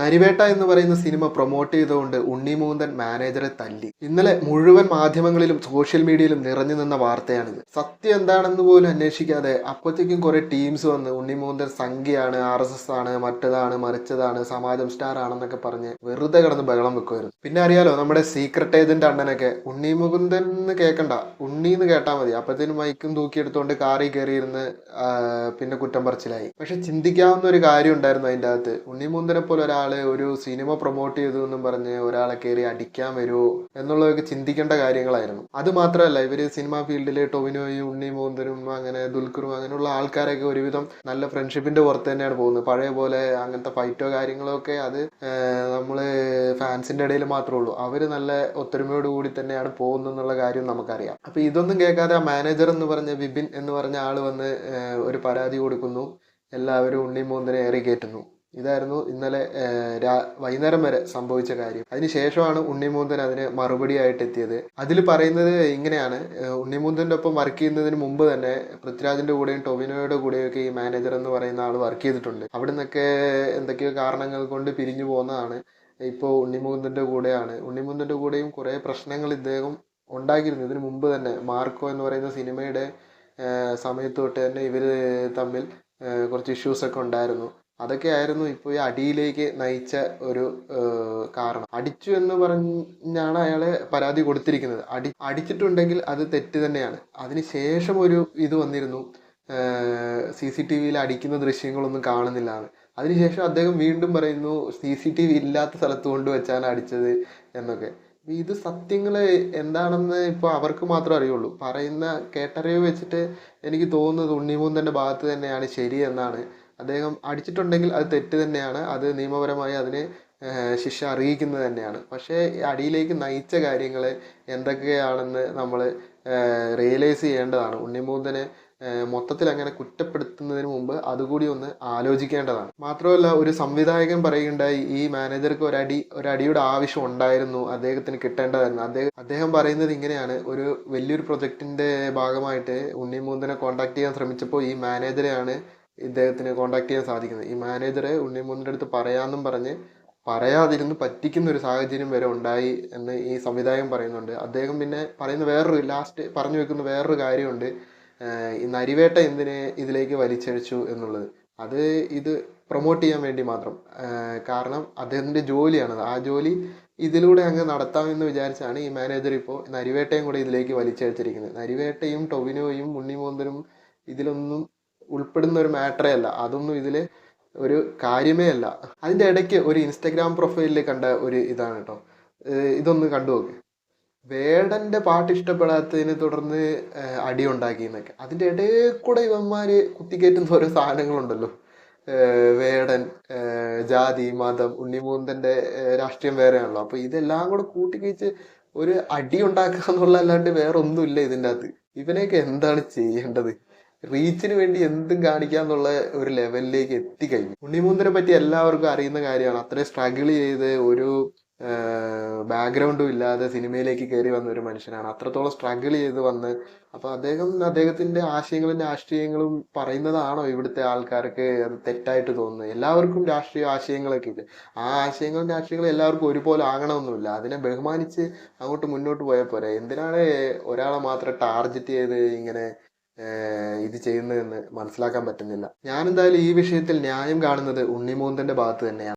നരിവേട്ട എന്ന് പറയുന്ന cinema promote ചെയ്തുകൊണ്ട് ഉണ്ണിമൂന്തൻ മാനേജറെ തല്ലി. ഇന്നലെ മുഴുവൻ മാധ്യമങ്ങളിലും സോഷ്യൽ മീഡിയയിലും നിറഞ്ഞു നിന്ന വാർത്തയാണിത്. സത്യം എന്താണെന്ന് പോലും അന്വേഷിക്കാതെ അപ്പോഴത്തേക്കും കുറെ ടീംസ് വന്ന് ഉണ്ണിമൂന്തൻ സംഖ്യയാണ് ആർ എസ് എസ് ആണ് മറ്റതാണ് മറിച്ചതാണ് സമാജം സ്റ്റാർ ആണെന്നൊക്കെ പറഞ്ഞ് വെറുതെ കിടന്ന് ബഹളം വെക്കുമായിരുന്നു പിന്നെ അറിയാലോ നമ്മുടെ സീക്രട്ട് ഏജന്റ് അണ്ണനൊക്കെ ഉണ്ണിമുകുന്ദൻ എന്ന് കേൾക്കണ്ട ഉണ്ണി എന്ന് കേട്ടാൽ മതി. അപ്പത്തേനും മൈക്കും തൂക്കിയെടുത്തുകൊണ്ട് കാറി കയറിയിരുന്ന് പിന്നെ കുറ്റം പറച്ചിലായി. പക്ഷെ ചിന്തിക്കാവുന്ന ഒരു കാര്യം ഉണ്ടായിരുന്നു അതിന്റെ അകത്ത്. ഉണ്ണിമൂന്തനെ പോലെ ഒരാൾ ഒരു സിനിമ പ്രൊമോട്ട് ചെയ്തു എന്നും പറഞ്ഞ് ഒരാളെ കയറി അടിക്കാൻ വരുമോ എന്നുള്ളതൊക്കെ ചിന്തിക്കേണ്ട കാര്യങ്ങളായിരുന്നു. അത് മാത്രമല്ല ഇവർ സിനിമാ ഫീൽഡിൽ ടൊവിനോയും ഉണ്ണിമൂന്തനും അങ്ങനെ ദുൽഖറും അങ്ങനെയുള്ള ആൾക്കാരൊക്കെ ഒരുവിധം നല്ല ഫ്രണ്ട്ഷിപ്പിന്റെ പുറത്ത് തന്നെയാണ് പോകുന്നത്. പഴയ പോലെ അങ്ങനത്തെ ഫൈറ്റോ കാര്യങ്ങളോ ഒക്കെ അത് നമ്മൾ ഫാൻസിന്റെ ഇടയിൽ മാത്രമേ ഉള്ളൂ. അവർ നല്ല ഒത്തൊരുമയോട് കൂടി തന്നെയാണ് പോകുന്നത് എന്നുള്ള കാര്യം നമുക്കറിയാം. അപ്പൊ ഇതൊന്നും കേൾക്കാതെ ആ മാനേജർ എന്ന് പറഞ്ഞ വിപിൻ എന്ന് പറഞ്ഞ ആൾ വന്ന് ഒരു പരാതി കൊടുക്കുന്നു. എല്ലാവരും ഉണ്ണി ഉണ്ണിമൂന്നിനെ ഏറി കയറ്റുന്നു ഇതായിരുന്നു ഇന്നലെ വൈകുന്നേരം വരെ സംഭവിച്ച കാര്യം. അതിനുശേഷമാണ് ഉണ്ണിമൂന്തൻ അതിന് മറുപടിയായിട്ട് എത്തിയത്. അതിൽ പറയുന്നത് ഇങ്ങനെയാണ്. ഉണ്ണിമൂന്തന്റെ ഒപ്പം വർക്ക് ചെയ്യുന്നതിന് മുമ്പ് തന്നെ പൃഥ്വിരാജിന്റെ കൂടെയും ടൊവിനോയുടെ കൂടെയൊക്കെ ഈ മാനേജർ എന്ന് പറയുന്ന ആൾ വർക്ക് ചെയ്തിട്ടുണ്ട്. അവിടെ നിന്നൊക്കെ എന്തൊക്കെയോ കാരണങ്ങൾ കൊണ്ട് പിരിഞ്ഞു പോകുന്നതാണ് ഇപ്പോൾ ഉണ്ണിമൂന്തന്റെ കൂടെയാണ്. ഉണ്ണിമൂന്തന്റെ കൂടെയും കുറേ പ്രശ്നങ്ങൾ ഇദ്ദേഹം ഉണ്ടാക്കിയിരുന്നു. ഇതിനു മുമ്പ് തന്നെ മാർക്കോ എന്ന് പറയുന്ന സിനിമയുടെ സമയത്ത് തൊട്ട് തന്നെ ഇവർ തമ്മിൽ കുറച്ച് ഇഷ്യൂസൊക്കെ ഉണ്ടായിരുന്നു. അതൊക്കെ ആയിരുന്നു ഇപ്പോൾ ഈ അടിയിലേക്ക് നയിച്ച ഒരു കാരണം. അടിച്ചു എന്ന് പറഞ്ഞാണ് അയാളെ പരാതി കൊടുത്തിരിക്കുന്നത്. അടി അടിച്ചിട്ടുണ്ടെങ്കിൽ അത് തെറ്റ് തന്നെയാണ്. അതിനുശേഷം ഒരു ഇത് വന്നിരുന്നു. സി സി ടി വിയിൽ അടിക്കുന്ന ദൃശ്യങ്ങളൊന്നും കാണുന്നില്ല അതിനുശേഷം അദ്ദേഹം വീണ്ടും പറയുന്നു സി സി ടി വി ഇല്ലാത്ത സ്ഥലത്ത് കൊണ്ട് വെച്ചാണ് അടിച്ചത് എന്നൊക്കെ. ഇത് സത്യങ്ങൾ എന്താണെന്ന് ഇപ്പോൾ അവർക്ക് മാത്രമേ അറിയുള്ളൂ. പറയുന്ന കേട്ടറിവ് വെച്ചിട്ട് എനിക്ക് തോന്നുന്നത് ഉണ്ണിമൂന്തന്റെ ഭാഗത്ത് തന്നെയാണ് ശരി എന്നാണ്. അദ്ദേഹം അടിച്ചിട്ടുണ്ടെങ്കിൽ അത് തെറ്റ് തന്നെയാണ്. അത് നിയമപരമായി അതിന് ശിക്ഷ അറിയിക്കുന്നത് തന്നെയാണ്. പക്ഷേ അടിയിലേക്ക് നയിച്ച കാര്യങ്ങൾ എന്തൊക്കെയാണെന്ന് നമ്മൾ റിയലൈസ് ചെയ്യേണ്ടതാണ്. ഉണ്ണിമൂന്തനെ മൊത്തത്തിൽ അങ്ങനെ കുറ്റപ്പെടുത്തുന്നതിന് മുമ്പ് അതുകൂടി ഒന്ന് ആലോചിക്കേണ്ടതാണ്. മാത്രമല്ല ഒരു സംവിധായകൻ പറയുകയുണ്ടായി ഈ മാനേജർക്ക് ഒരടി ഒരടിയുടെ ആവശ്യം ഉണ്ടായിരുന്നു അദ്ദേഹത്തിന് കിട്ടേണ്ടതായിരുന്നു. അദ്ദേഹം അദ്ദേഹം പറയുന്നത് ഇങ്ങനെയാണ്. ഒരു വലിയൊരു പ്രൊജക്റ്റിന്റെ ഭാഗമായിട്ട് ഉണ്ണിമൂന്തനെ കോൺടാക്ട് ചെയ്യാൻ ശ്രമിച്ചപ്പോൾ ഈ മാനേജരെയാണ് ഇദ്ദേഹത്തിന് കോണ്ടാക്ട് ചെയ്യാൻ സാധിക്കുന്നത്. ഈ മാനേജറെ ഉണ്ണിമൂന്നിന്റെ അടുത്ത് പറയാമെന്നും പറഞ്ഞ് പറയാതിരുന്ന് പറ്റിക്കുന്ന ഒരു സാഹചര്യം വരെ ഉണ്ടായി എന്ന് ഈ സംവിധായകൻ പറയുന്നുണ്ട്. അദ്ദേഹം പിന്നെ പറയുന്ന വേറൊരു ലാസ്റ്റ് പറഞ്ഞു വെക്കുന്ന വേറൊരു കാര്യമുണ്ട്. ഈ നരിവേട്ട എന്തിനെ ഇതിലേക്ക് വലിച്ചഴിച്ചു എന്നുള്ളത്? അത് ഇത് പ്രൊമോട്ട് ചെയ്യാൻ വേണ്ടി മാത്രം. കാരണം അദ്ദേഹത്തിന്റെ ജോലിയാണത്. ആ ജോലി ഇതിലൂടെ അങ്ങ് നടത്താമെന്ന് വിചാരിച്ചാണ് ഈ മാനേജർ ഇപ്പോൾ നരിവേട്ടയും കൂടെ ഇതിലേക്ക് വലിച്ചഴിച്ചിരിക്കുന്നത്. നരിവേട്ടയും ടൊവിനോയും ഉണ്ണിമോന്തനും ഇതിലൊന്നും ഉൾപ്പെടുന്ന ഒരു മാറ്ററേ അല്ല. അതൊന്നും ഇതിൽ ഒരു കാര്യമേ അല്ല. അതിന്റെ ഇടയ്ക്ക് ഒരു ഇൻസ്റ്റഗ്രാം പ്രൊഫൈലിൽ കണ്ട ഒരു ഇതാണ് കേട്ടോ ഇതൊന്ന് കണ്ടു നോക്ക്. വേടന്റെ പാട്ട് ഇഷ്ടപ്പെടാത്തതിനെ തുടർന്ന് അടി ഉണ്ടാക്കി എന്നൊക്കെ. അതിന്റെ ഇടയിൽ കൂടെ ഇവന്മാർ കുത്തിക്കയറ്റുന്ന ഓരോ സാധനങ്ങളുണ്ടല്ലോ. വേടൻ ജാതി മതം ഉണ്ണിമൂന്തന്റെ രാഷ്ട്രീയം വേറെയാണല്ലോ. അപ്പോൾ ഇതെല്ലാം കൂടെ കൂട്ടിക്കഴിച്ച് ഒരു അടി ഉണ്ടാക്കുക എന്നുള്ളതല്ലാണ്ട് വേറൊന്നുമില്ല ഇതിന്റെ അകത്ത്. ഇവനെയൊക്കെ എന്താണ് ചെയ്യേണ്ടത്? റീച്ചിന് വേണ്ടി എന്തും കാണിക്കാന്നുള്ള ഒരു ലെവലിലേക്ക് എത്തിക്കഴിഞ്ഞു. ഉണ്ണിമൂന്നിനെ പറ്റി എല്ലാവർക്കും അറിയുന്ന കാര്യമാണ്. അത്രയും സ്ട്രഗിൾ ചെയ്ത് ഒരു ബാക്ക്ഗ്രൗണ്ടും ഇല്ലാതെ സിനിമയിലേക്ക് കയറി വന്ന ഒരു മനുഷ്യനാണ്. അത്രത്തോളം സ്ട്രഗിൾ ചെയ്ത് വന്ന് അപ്പൊ അദ്ദേഹം അദ്ദേഹത്തിന്റെ ആശയങ്ങളും രാഷ്ട്രീയങ്ങളും പറയുന്നതാണോ ഇവിടുത്തെ ആൾക്കാർക്ക് അത് തെറ്റായിട്ട് തോന്നുന്നത്? എല്ലാവർക്കും രാഷ്ട്രീയ ആശയങ്ങളൊക്കെ ഇല്ല ആ ആശയങ്ങളും രാഷ്ട്രീയങ്ങളും എല്ലാവർക്കും ഒരുപോലെ ആകണമെന്നില്ല. അതിനെ ബഹുമാനിച്ച് അങ്ങോട്ട് മുന്നോട്ട് പോയാൽ പോരെ. എന്തിനാണ് ഒരാളെ മാത്രം ടാർഗറ്റ് ചെയ്ത് ഇങ്ങനെ ഇത് ചെയ്യുന്നതെന്ന് മനസ്സിലാക്കാൻ പറ്റുന്നില്ല. ഞാൻ എന്തായാലും ഈ വിഷയത്തിൽ ന്യായം കാണുന്നത് ഉണ്ണിമൂന്തന്റെ ഭാഗത്ത് തന്നെയാണ്.